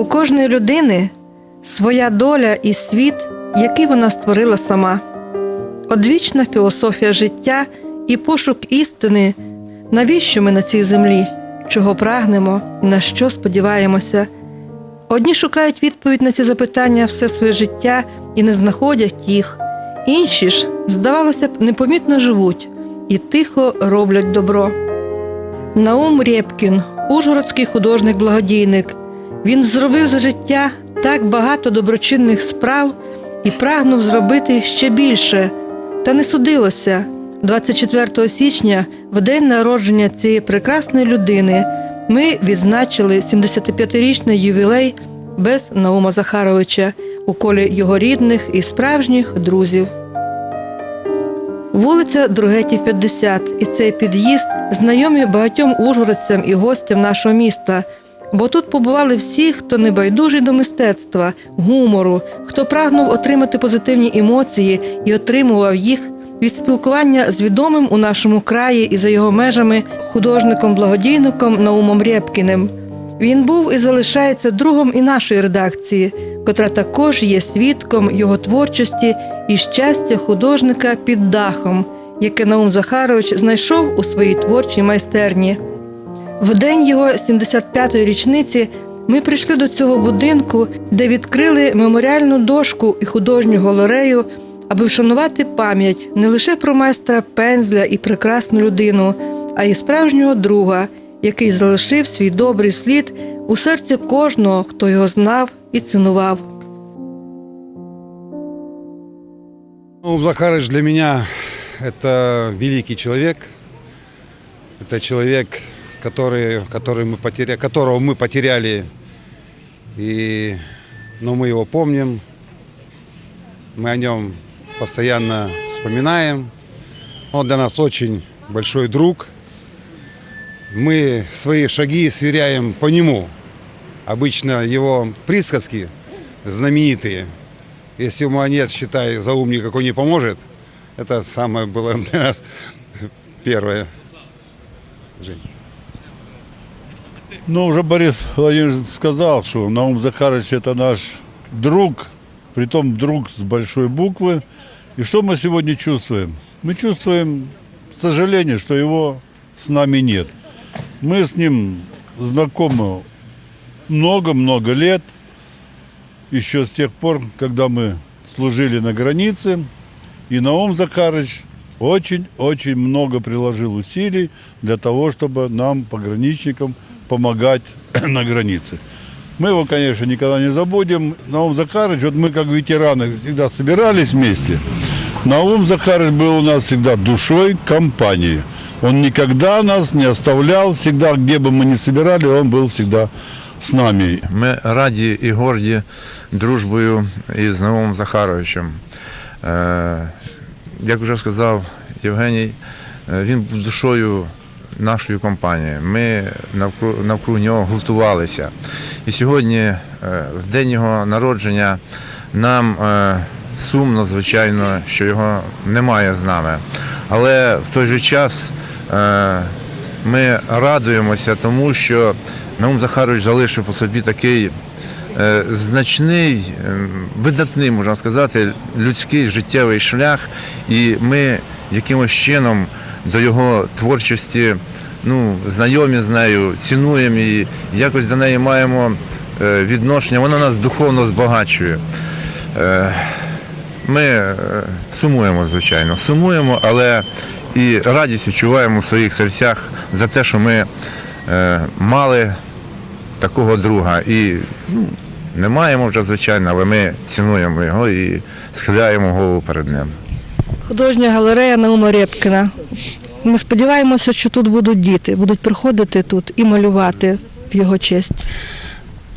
У кожної людини своя доля і світ, який вона створила сама. Одвічна філософія життя і пошук істини, навіщо ми на цій землі, чого прагнемо і на що сподіваємося. Одні шукають відповідь на ці запитання все своє життя і не знаходять їх, інші ж, здавалося б, непомітно живуть і тихо роблять добро. Наум Рєпкін, ужгородський художник-благодійник. Він зробив за життя так багато доброчинних справ і прагнув зробити ще більше. Та не судилося. 24 січня, в день народження цієї прекрасної людини, ми відзначили 75-річний ювілей без Наума Захаровича у колі його рідних і справжніх друзів. Вулиця Другетів 50, і цей під'їзд знайомі багатьом ужгородцям і гостям нашого міста. Бо тут побували всі, хто не байдужий до мистецтва, гумору, хто прагнув отримати позитивні емоції і отримував їх від спілкування з відомим у нашому краї і за його межами художником-благодійником Наумом Рєпкіним. Він був і залишається другом і нашої редакції, котра також є свідком його творчості і щастя художника під дахом, яке Наум Захарович знайшов у своїй творчій майстерні. В день його 75-ї річниці ми прийшли до цього будинку, де відкрили меморіальну дошку і художню галерею, аби вшанувати пам'ять не лише про майстра пензля і прекрасну людину, а й справжнього друга, який залишив свій добрий слід у серці кожного, хто його знав і цінував. Ну, Захарыч для меня это великий человек. Это человек, который, который мы потеря, которого мы потеряли. И, но мы его помним. Мы о нем постоянно вспоминаем. Он для нас очень большой друг. Мы свои шаги сверяем по нему. Обычно его присказки знаменитые. Если ему нет, считай, за умник какой не поможет. Это самое было для нас первое. Жень. Ну, уже Борис Владимирович сказал, что Наум Захарович это наш друг, притом друг с большой буквы. И что мы сегодня чувствуем? Мы чувствуем сожаление, что его с нами нет. Мы с ним знакомы много-много лет, еще с тех пор, когда мы служили на границе. И Наум Захарович очень-очень много приложил усилий для того, чтобы нам, пограничникам, помогать на границе. Мы его, конечно, никогда не забудем. Наум Захарович, вот мы как ветераны всегда собирались вместе. Наум Захарович был у нас всегда душой компании. Он никогда нас не оставлял, всегда, где бы мы ни собирали, он был всегда с нами. Ми раді і горді дружбою із Наумом Захаровичем. Е, Як вже сказав Євгеній, е, він був душою нашої компанії. Ми навкруг, нього гуртувалися. І сьогодні, е, в день його народження, нам е, сумно, звичайно, що його немає з нами. Але в той же час е, ми радуємося тому, що Наум Захарович залишив по собі такий значний, е, видатний, можна сказати, людський життєвий шлях, і ми якимось чином до його творчості ну, знайомі з нею, цінуємо її, якось до неї маємо е, відношення, вона нас духовно збагачує. Е, Ми е, сумуємо, звичайно, сумуємо, але і радість відчуваємо в своїх серцях за те, що ми мали такого друга. І ну, не маємо вже, звичайно, але ми цінуємо його і схиляємо голову перед ним. Художня галерея Наума Рєпкіна. Ми сподіваємося, що тут будуть діти, будуть приходити тут і малювати в його честь.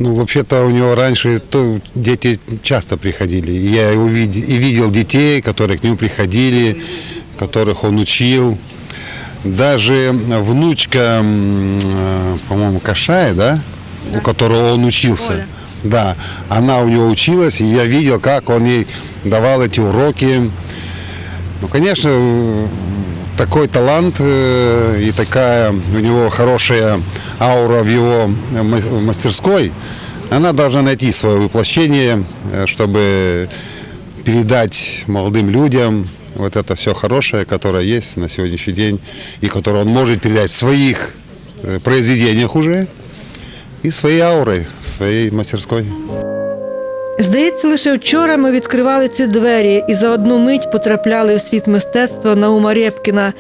Ну, вообще-то у него раньше то, дети часто приходили. И я и увидел, и видел детей, которые к нему приходили, которых он учил. Даже внучка, м, э, по-моему, Кашая, да, у которого он учился. Оля. Да, она у него училась, и я видел, как он ей давал эти уроки. Ну, конечно, э, такой талант э, и такая у него хорошая аура в его ма- мастерской, Она должна найти свое воплощение, э, чтобы передать молодым людям вот это все хорошее, которое есть на сегодняшний день, и которое он может передать в своих произведениях уже, и своей аурой, своей мастерской. Здається, лише вчора ми відкривали ці двері і за одну мить потрапляли у світ мистецтва Наума Рєпкіна.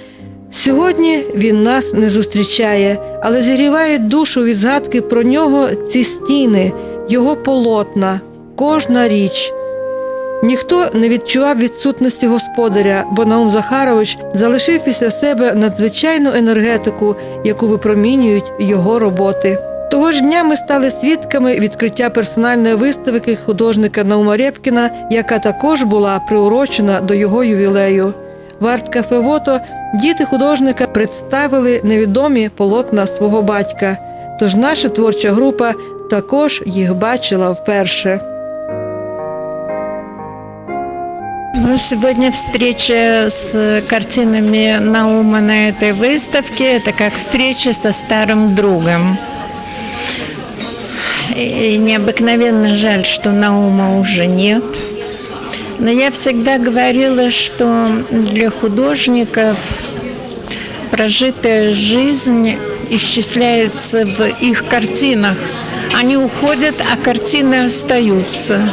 Сьогодні він нас не зустрічає, але зігрівають душу від згадки про нього ці стіни, його полотна, кожна річ. Ніхто не відчував відсутності господаря, бо Наум Захарович залишив після себе надзвичайну енергетику, яку випромінюють його роботи. Того ж дня ми стали свідками відкриття персональної виставки художника Наума Рєпкіна, яка також була приурочена до його ювілею. В арт-кафе «Вото» діти художника представили невідомі полотна свого батька. Тож наша творча група також їх бачила вперше. Ну, сегодня встреча с картинами Наума на этой выставке – это как встреча со старым другом. И необыкновенно жаль, что Наума уже нет. Но я всегда говорила, что для художников прожитая жизнь исчисляется в их картинах. Они уходят, а картины остаются.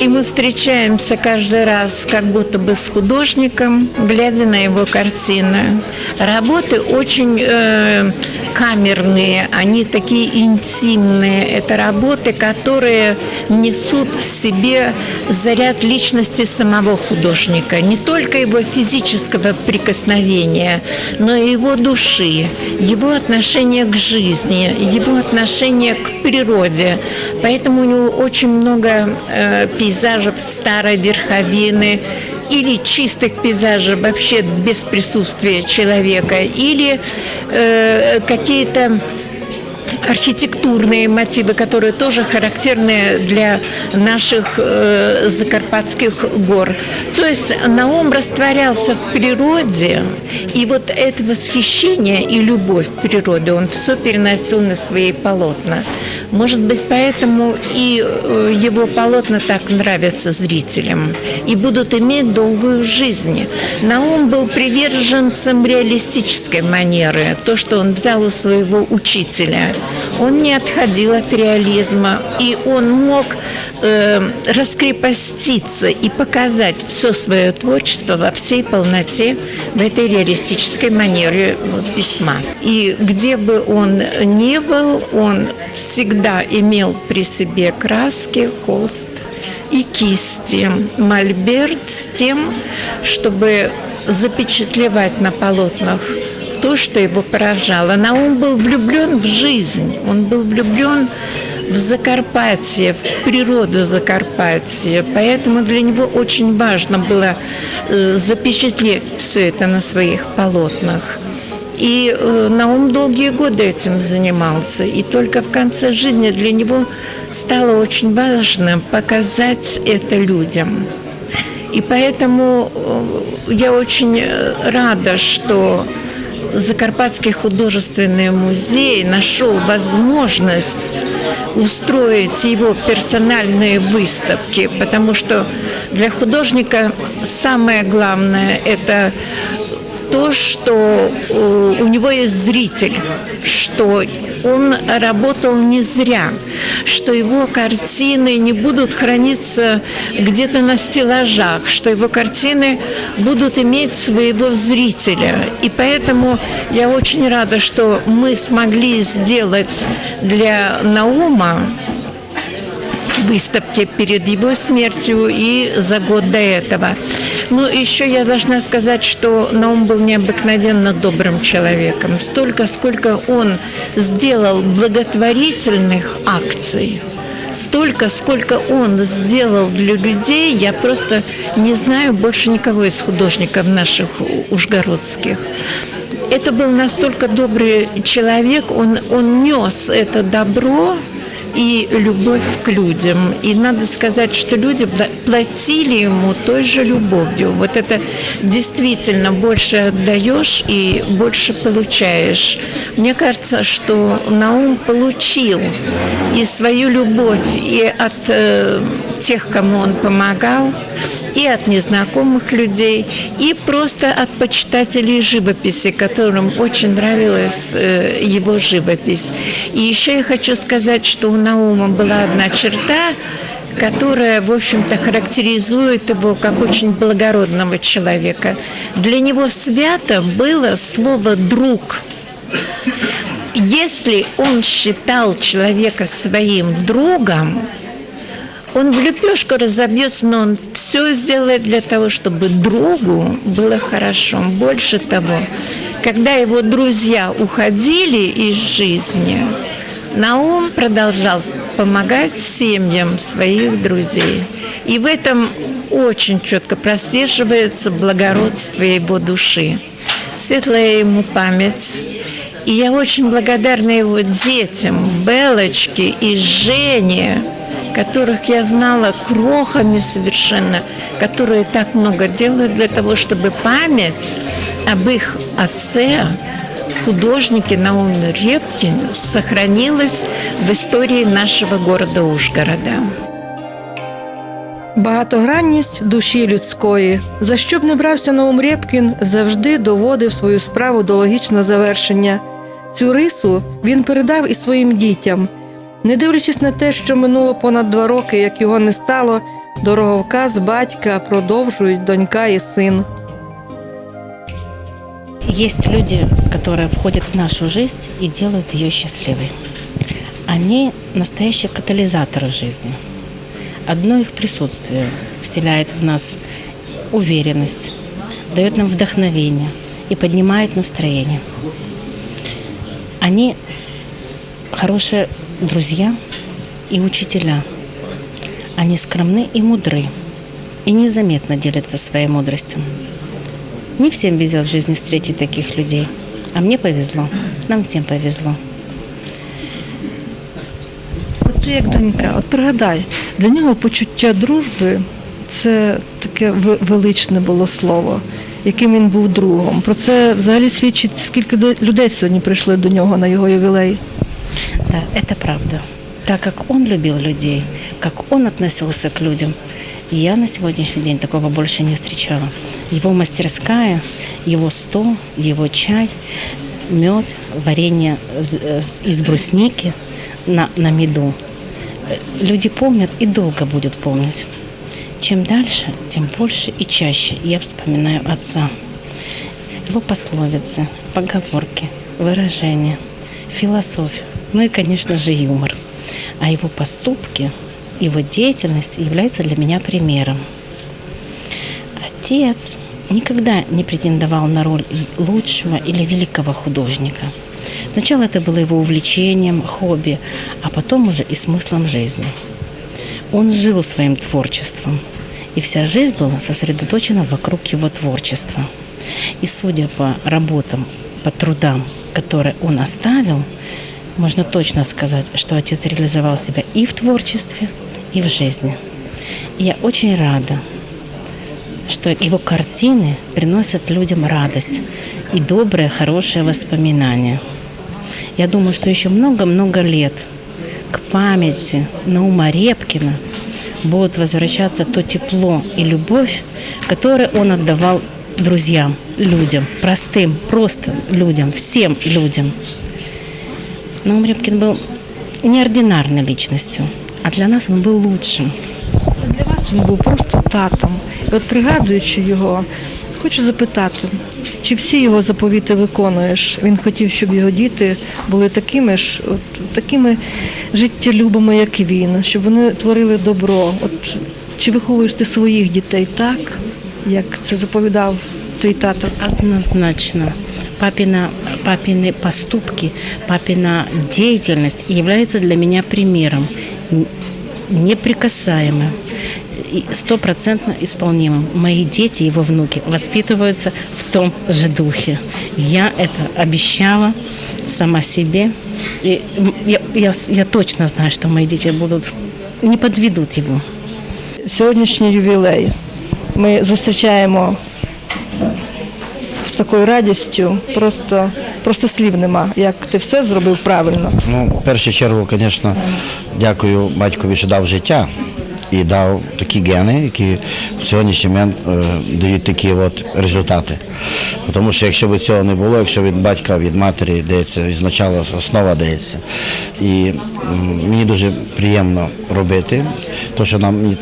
И мы встречаемся каждый раз как будто бы с художником, глядя на его картины. Работы очень э, камерные, они такие интимные. Это работы, которые несут в себе заряд личности самого художника. Не только его физического прикосновения, но и его души, его отношение к жизни, его отношение к природе. Поэтому у него очень много э, пейзажев старой верховины, или чистых пейзажей вообще без присутствия человека, или э, какие-то архитектурные мотивы, которые тоже характерны для наших э, закарпатских гор. То есть Наум растворялся в природе, и вот это восхищение и любовь к природе он все переносил на свои полотна. Может быть, поэтому и э, его полотна так нравятся зрителям и будут иметь долгую жизнь. Наум был приверженцем реалистической манеры, то, что он взял у своего учителя. Он не отходил от реализма, и он мог э, раскрепоститься и показать все свое творчество во всей полноте в этой реалистической манере письма. И где бы он ни был, он всегда имел при себе краски, холст и кисти, мольберт с тем, чтобы запечатлевать на полотнах то, что его поражало. Наум был влюблен в жизнь, он был влюблен в Закарпатье, в природу Закарпатья. Поэтому для него очень важно было э, запечатлеть все это на своих полотнах. И э, Наум долгие годы этим занимался. И только в конце жизни для него стало очень важно показать это людям. И поэтому э, я очень рада, что Закарпатский художественный музей нашел возможность устроить его персональные выставки, потому что для художника самое главное – это то, что э, у него есть зритель, что он работал не зря, что его картины не будут храниться где-то на стеллажах, что его картины будут иметь своего зрителя. И поэтому я очень рада, что мы смогли сделать для Наума выставки перед его смертью и за год до этого. Ну, еще я должна сказать, что Наум был необыкновенно добрым человеком. Столько, сколько он сделал благотворительных акций, столько, сколько он сделал для людей, я просто не знаю больше никого из художников наших ужгородских. Это был настолько добрый человек, он, он нес это добро и любовь к людям. И надо сказать, что люди платили ему той же любовью. Вот это действительно больше отдаешь и больше получаешь. Мне кажется, что Наум получил и свою любовь и от э, тех, кому он помогал, и от незнакомых людей, и просто от почитателей живописи, которым очень нравилась э, его живопись. И еще я хочу сказать, что у Наума была одна черта, которая, в общем-то, характеризует его как очень благородного человека. Для него свято было слово «друг». Если он считал человека своим другом, он в лепешку разобьется, но он все сделает для того, чтобы другу было хорошо. Больше того, когда его друзья уходили из жизни, Наум продолжал помогать семьям своих друзей. И в этом очень четко прослеживается благородство его души. Светлая ему память. И я очень благодарна его детям, Белочке и Жене, которых я знала крохами совершенно, которые так много делают для того, чтобы память об их отце, художнике Науме Репкине, сохранилась в истории нашего города Ужгорода. Багатогранність душі людської. За що б не брався Наум Рєпкін, завжди доводив свою справу до логічного завершення. Цю рису він передав і своїм дітям. Не дивлячись на те, що минуло понад два роки, як його не стало, дороговказ батька продовжують донька і син. Есть люди, которые входят в нашу жизнь и делают ее счастливой. Они настоящие катализаторы жизни. Одно их присутствие вселяет в нас уверенность, дает нам вдохновение и поднимает настроение. Они хорошие друзья и учителя. Они скромны и мудры, и незаметно делятся своей мудростью. Не всем везет в жизни встретить таких людей. А мне повезло. Нам всем повезло. Ти як донька, от пригадай, для нього почуття дружби це таке величне було слово, яким він був другом. Про це взагалі свідчить, скільки людей сьогодні прийшли до нього на його ювілей. Да, это правда. Так как он любил людей, как он относился к людям, я на сегодняшний день такого больше не встречала. Его мастерская, его стол, его чай, мед, варенье из брусники на, на меду. Люди помнят и долго будут помнить. Чем дальше, тем больше и чаще я вспоминаю отца. Его пословицы, поговорки, выражения, философия, ну и, конечно же, юмор. А его поступки, его деятельность являются для меня примером. Отец никогда не претендовал на роль лучшего или великого художника. Сначала это было его увлечением, хобби, а потом уже и смыслом жизни. Он жил своим творчеством, и вся жизнь была сосредоточена вокруг его творчества. И судя по работам, по трудам, которые он оставил, можно точно сказать, что отец реализовал себя и в творчестве, и в жизни. И я очень рада, что его картины приносят людям радость и добрые, хорошие воспоминания. Я думаю, что еще много-много лет к памяти Наума Репкина будут возвращаться то тепло и любовь, которые он отдавал друзьям, людям, простым, просто людям, всем людям. Наум Репкин был неординарной личностью, а для нас он был лучшим. Для вас він був просто татом. І от пригадуючи його, хочу запитати, чи всі його заповіти виконуєш? Він хотів, щоб його діти були такими ж, от такими життєлюбими, як і він, щоб вони творили добро. От чи виховуєш ти своїх дітей так, як це заповідав твій тато? Однозначно. Папина, папины поступки, папина деятельность является для меня примером н- неприкасаемым. и стопроцентно исполнимым. Мои дети, его внуки, воспитываются в том же духе. Я это обещала сама себе. И м, я, я, я точно знаю, что мои дети будут, не подведут его. Сьогоднішній ювілей ми зустрічаємо з такою радістю, просто, просто слів нема, як ти все зробив правильно. Ну, в першу чергу, звісно, дякую батькові, що дав життя і дав такі гени, які в сьогоднішній момент е, дають такі от результати. Тому що якщо б цього не було, якщо від батька, від матері дається, ізначально основа дається. І мені дуже приємно робити. То, що нам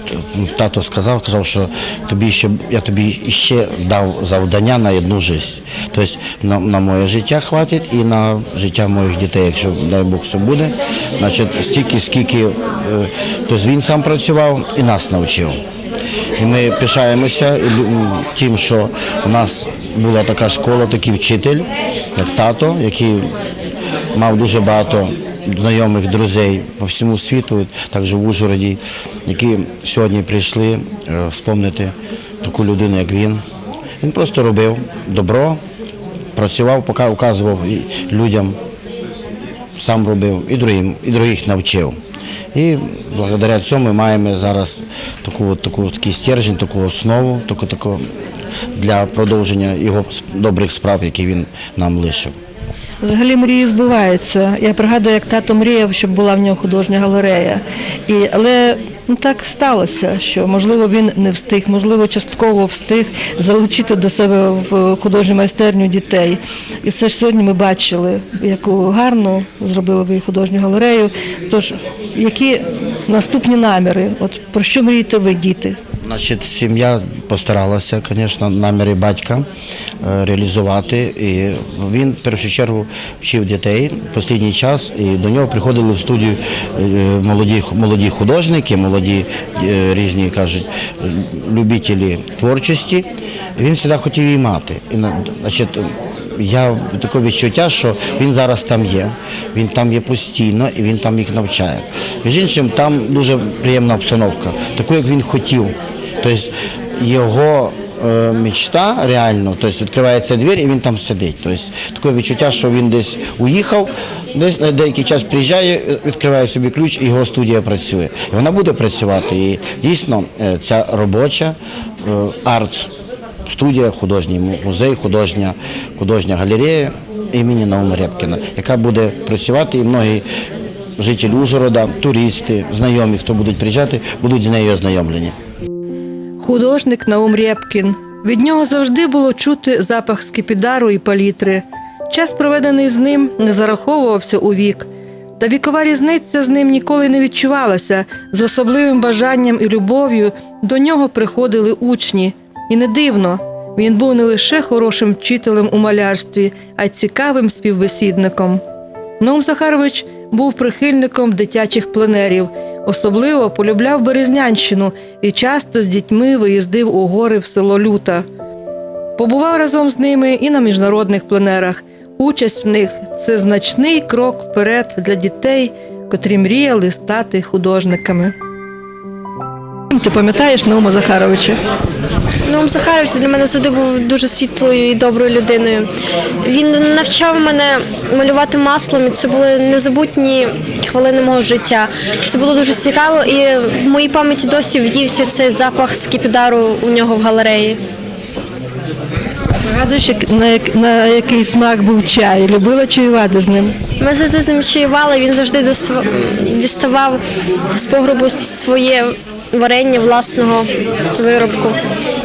тато сказав, казав, що тобі ще я тобі ще дав завдання на одну життя. Тобто на, на моє життя хватить і на життя моїх дітей, якщо дай Бог все буде. Значить, стільки, скільки тобто він сам працював і нас навчив. І ми пишаємося тим, що у нас була така школа, такий вчитель, як тато, який мав дуже багато знайомих друзей по всьому світу, також в Ужгороді, які сьогодні прийшли е, вспомнити таку людину, як він. Він просто робив добро, працював, поки указував людям, сам робив і другим, і других навчив. І благодаря цьому ми маємо зараз таку, таку, такий стержень, таку основу, таку, таку для продовження його добрих справ, які він нам лишив. Взагалі мрії збуваються. Я пригадую, як тато мріяв, щоб була в нього художня галерея. І, але ну, так сталося, що можливо він не встиг, можливо, частково встиг залучити до себе в художню майстерню дітей. І все ж сьогодні ми бачили, яку гарну зробили ви художню галерею. Тож, які наступні наміри? От про що мрієте ви, діти? Значить, сім'я постаралася, звісно, наміри батька е, реалізувати. І він в першу чергу вчив дітей в останній час, і до нього приходили в студію е, молоді, молоді художники, молоді е, різні кажуть, любителі творчості. Він завжди хотів її мати. І, значить, я таке відчуття, що він зараз там є, він там є постійно і він там їх навчає. Між іншим, там дуже приємна обстановка, таку, як він хотів. Тобто його е, мечта реально, тобто відкривається двір і він там сидить. Тобто таке відчуття, що він десь уїхав, десь на деякий час приїжджає, відкриває собі ключ і його студія працює. І вона буде працювати. І дійсно е, ця робоча е, арт студія, художній музей, художня, художня галерея імені Наума Рябкіна, яка буде працювати і многі жителі Ужгорода, туристи, знайомі, хто будуть приїжджати, будуть з нею ознайомлені. Художник Наум Рєпкін. Від нього завжди було чути запах скипідару і палітри. Час, проведений з ним, не зараховувався у вік. Та вікова різниця з ним ніколи не відчувалася. З особливим бажанням і любов'ю до нього приходили учні. І не дивно, він був не лише хорошим вчителем у малярстві, а й цікавим співбесідником. Наум Захарович був прихильником дитячих пленерів, особливо полюбляв Березнянщину і часто з дітьми виїздив у гори в село Люта. Побував разом з ними і на міжнародних пленерах. Участь в них це значний крок вперед для дітей, котрі мріяли стати художниками. Ти пам'ятаєш Наума Захаровича? Ну, Захарович для мене завжди був дуже світлою і доброю людиною. Він навчав мене малювати маслом, і це були незабутні хвилини мого життя. Це було дуже цікаво, і в моїй пам'яті досі вдівся цей запах скіпідару у нього в галереї. Пригадуєш, на, на який смак був чай? Любила чаювати з ним? Ми завжди з ним чаювали, він завжди діставав з погребу своє варення власного виробку.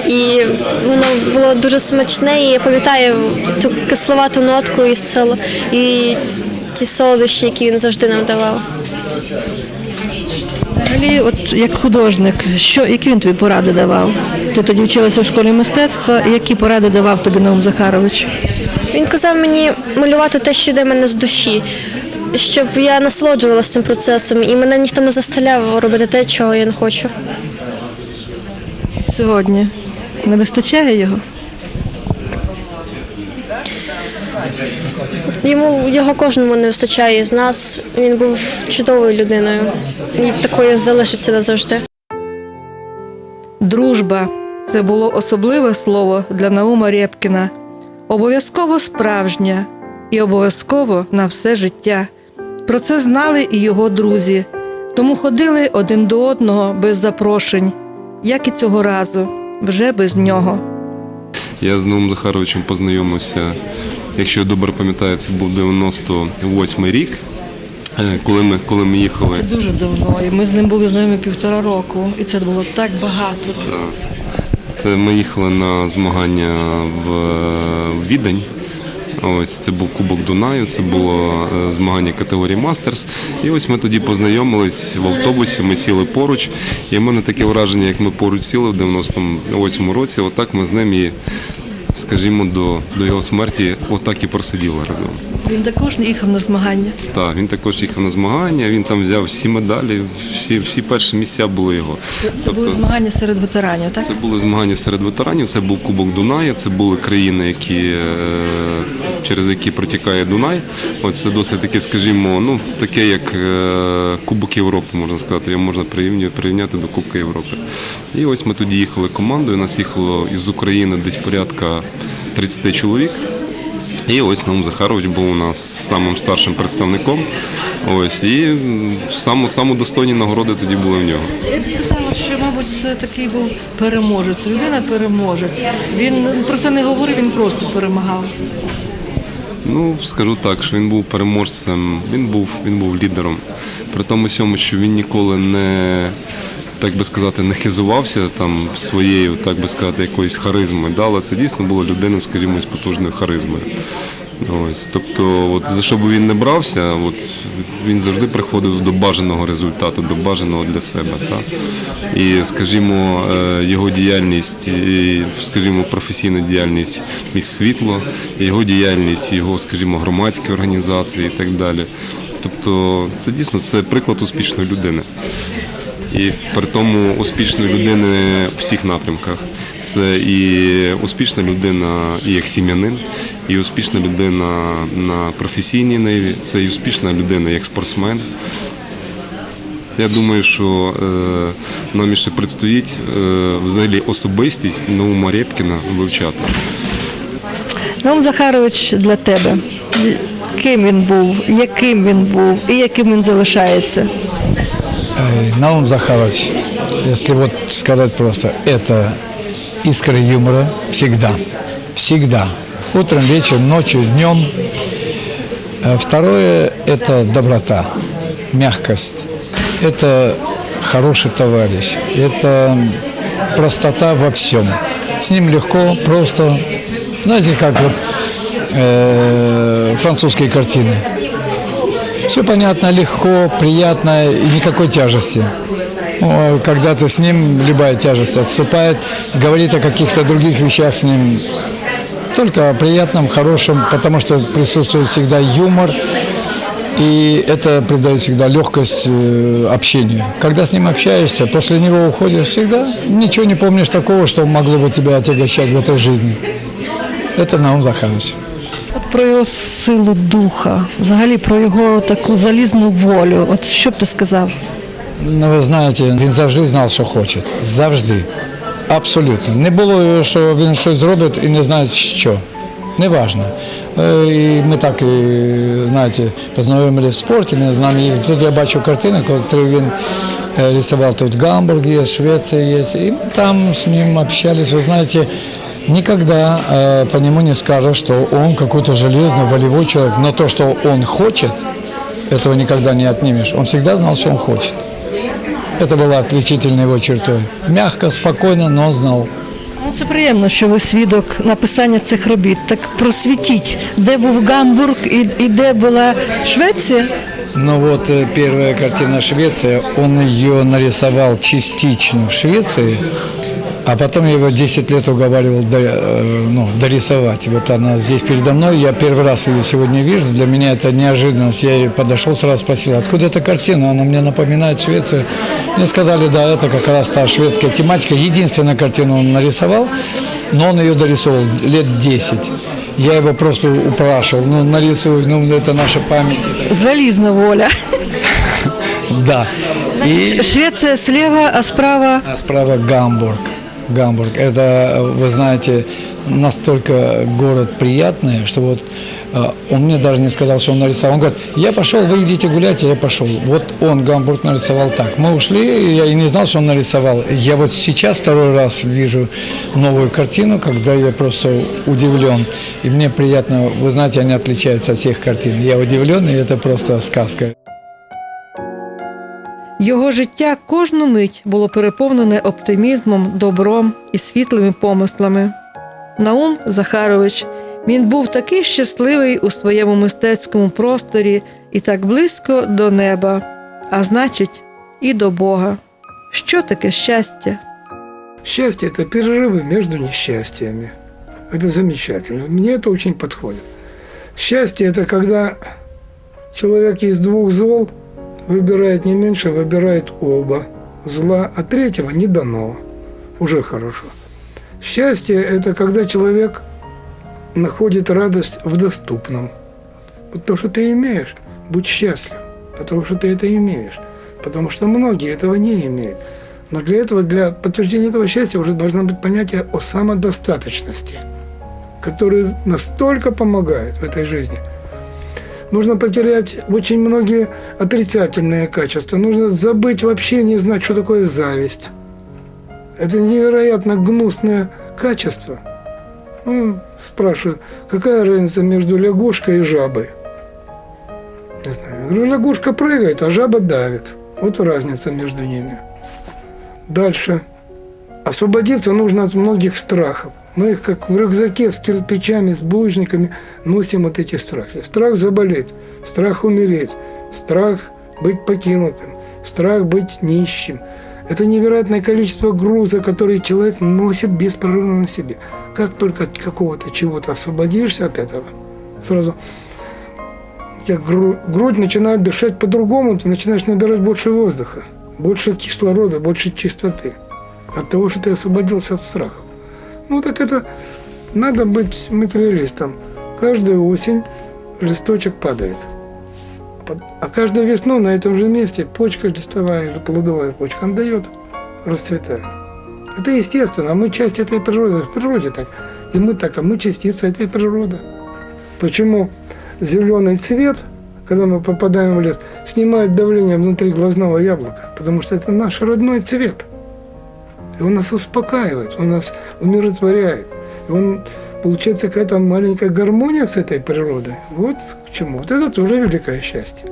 І воно було дуже смачне, і я пам'ятаю ту кисловату нотку і, сил, і ті солодощі, які він завжди нам давав. Взагалі, от як художник, що, які він тобі поради давав? Ти тоді вчилася в школі мистецтва, і які поради давав тобі Наум Захарович? Він казав мені малювати те, що йде мене з душі, щоб я насолоджувалася цим процесом, і мене ніхто не заставляв робити те, чого я не хочу. Сьогодні не вистачає його? Йому його кожному не вистачає з нас. Він був чудовою людиною і такою залишиться назавжди. Дружба це було особливе слово для Наума Рєпкіна. Обов'язково справжня і обов'язково на все життя. Про це знали і його друзі, тому ходили один до одного без запрошень, як і цього разу, вже без нього. Я з Новим Захаровичем познайомився, якщо я добре пам'ятаю, це був 98 рік, е, коли ми, коли ми їхали. Це дуже давно, і ми з ним були знайомі півтора року, і це було так багато. Це ми їхали на змагання в в Відень. Ось це був Кубок Дунаю, це було е, змагання категорії Мастерс. І ось ми тоді познайомились в автобусі, ми сіли поруч. І в мене таке враження, як ми поруч сіли в 98-му році, отак ми з ним і, скажімо, до, до його смерті отак і просиділи разом. Він також їхав на змагання. Так, він також їхав на змагання, він там взяв всі медалі, всі, всі перші місця були його. Це були змагання серед ветеранів, так? Це були змагання серед ветеранів. Це був Кубок Дуная. Це були країни, які е, через які протікає Дунай. От це досить таке, скажімо, ну таке як е, Кубок Європи, можна сказати. Його можна порівняти до Кубка Європи. І ось ми тоді їхали командою. Нас їхало із України десь порядка 30 чоловік. І ось Наум Захарович був у нас самим старшим представником. Ось і саму саму достойні нагороди тоді були в нього. Я б сказала, що, мабуть, це такий був переможець, людина переможець. Він про це не говорив, він просто перемагав. Ну, скажу так, що він був переможцем, він був, він був лідером. При тому всьому, що він ніколи не, так би сказати, не хизувався там своєю, так би сказати, якоюсь харизмою. Але це дійсно була людина, скажімо, з потужною харизмою. Ось, тобто, от за що би він не брався, от він завжди приходив до бажаного результату, до бажаного для себе. Так? І, скажімо, е, його діяльність, і, скажімо, професійна діяльність міст світло, його діяльність, його, скажімо, громадські організації і так далі. Тобто, це дійсно це приклад успішної людини. І при тому успішної людини в всіх напрямках. Це і успішна людина і як сім'янин, і успішна людина на професійній ниві, це і успішна людина як спортсмен. Я думаю, що е, нам ще предстоїть е, взагалі особистість Наума Рєпкіна вивчати. Наум Захарович для тебе. Ким він був, яким він був і яким він залишається? Э, Наум Захарович, если вот сказать просто, это искра юмора всегда. Всегда. Утром, вечером, ночью, днем. Э, Второе – это доброта, мягкость. Это хороший товарищ. Это простота во всем. С ним легко, просто. Знаете, как вот э, французские картины. Все понятно, легко, приятно и никакой тяжести. Когда ты с ним, любая тяжесть отступает, говорит о каких-то других вещах с ним. Только о приятном, хорошем, потому что присутствует всегда юмор, и это придает всегда легкость э, общению. Когда с ним общаешься, после него уходишь, всегда ничего не помнишь такого, что могло бы тебя отягощать в этой жизни. Это Наум Захарович. Про його силу духа, взагалі про його таку залізну волю. От що б ти сказав? Ну, ви знаєте, він завжди знав, що хоче. Завжди. Абсолютно. Не було, що він щось зробить і не знає, що. Неважно. Е, І ми так, і, знаєте, познайомилися в спорті, ми з нами. Тут я бачу картини, коли він е, рисував тут Гамбург є, Швеція є. І ми там з ним общались. Ви знаєте, никогда э, по нему не скажешь, что он какой-то железный, волевой человек. Но то, что он хочет, этого никогда не отнимешь. Он всегда знал, что он хочет. Это была отличительной его чертой. Мягко, спокойно, но знал. Ну, це приємно, що ви свідок написання цих робіт. Так просвітіть, де був Гамбург і, і де була Швеція? Но вот э, первая картина Швеция, он ее нарисовал частично в Швеции, а потом я его 10 лет уговаривал до- э, ну, дорисовать. Вот она здесь передо мной, я первый раз ее сегодня вижу, для меня это неожиданность. Я ей подошел сразу спросил, откуда эта картина, она мне напоминает Швецию. Мне сказали, да, это как раз та шведская тематика. Единственную картину он нарисовал, но он ее дорисовал лет 10. Я его просто упрашивал, ну нарисуй, ну это наша память. Залізна воля. Да. И Швеція слева, а справа а справа Гамбург. Гамбург. Это, вы знаете, настолько город приятный, что вот э, он мне даже не сказал, что он нарисовал. Он говорит, я пошел, вы идите гулять, а я пошел. Вот он Гамбург нарисовал так. Мы ушли, я и не знал, что он нарисовал. Я вот сейчас второй раз вижу новую картину, когда я просто удивлен. И мне приятно, вы знаете, они отличаются от всех картин. Я удивлен, и это просто сказка. Його життя кожну мить було переповнене оптимізмом, добром і світлими помислами. Наум Захарович він був такий щасливий у своєму мистецькому просторі і так близько до неба, а значить, і до Бога. Що таке щастя? Счастье – это перерывы между несчастьями. Это замечательно. Мне это очень подходит. Счастье – это когда человек из двух зол выбирает не меньше, выбирает оба зла, а третьего не дано. Уже хорошо. Счастье – это когда человек находит радость в доступном. Вот то, что ты имеешь, будь счастлив, потому что ты это имеешь. Потому что многие этого не имеют. Но для этого, для подтверждения этого счастья уже должно быть понятие о самодостаточности, которое настолько помогает в этой жизни. Нужно потерять очень многие отрицательные качества. Нужно забыть вообще не знать, что такое зависть. Это невероятно гнусное качество. Ну, спрашивают, какая разница между лягушкой и жабой? Не знаю. Говорю, лягушка прыгает, а жаба давит. Вот разница между ними. Дальше. Освободиться нужно от многих страхов. Мы их как в рюкзаке с кирпичами, с булыжниками носим вот эти страхи. Страх заболеть, страх умереть, страх быть покинутым, страх быть нищим. Это невероятное количество груза, который человек носит беспрерывно на себе. Как только от какого-то чего-то освободишься от этого, сразу у тебя гру- грудь начинает дышать по-другому, ты начинаешь набирать больше воздуха, больше кислорода, больше чистоты. От того, что ты освободился от страхов. Ну так это надо быть материалистом. Каждую осень листочек падает. А каждую весну на этом же месте почка листовая или плодовая почка, она дает, расцветает. Это естественно, мы часть этой природы, в природе так. И мы так, а мы частица этой природы. Почему зеленый цвет, когда мы попадаем в лес, снимает давление внутри глазного яблока? Потому что это наш родной цвет. Он нас успокаивает, он нас умиротворяет. Он, получается какая-то маленькая гармония с этой природой. Вот к чему. Вот это тоже великое счастье.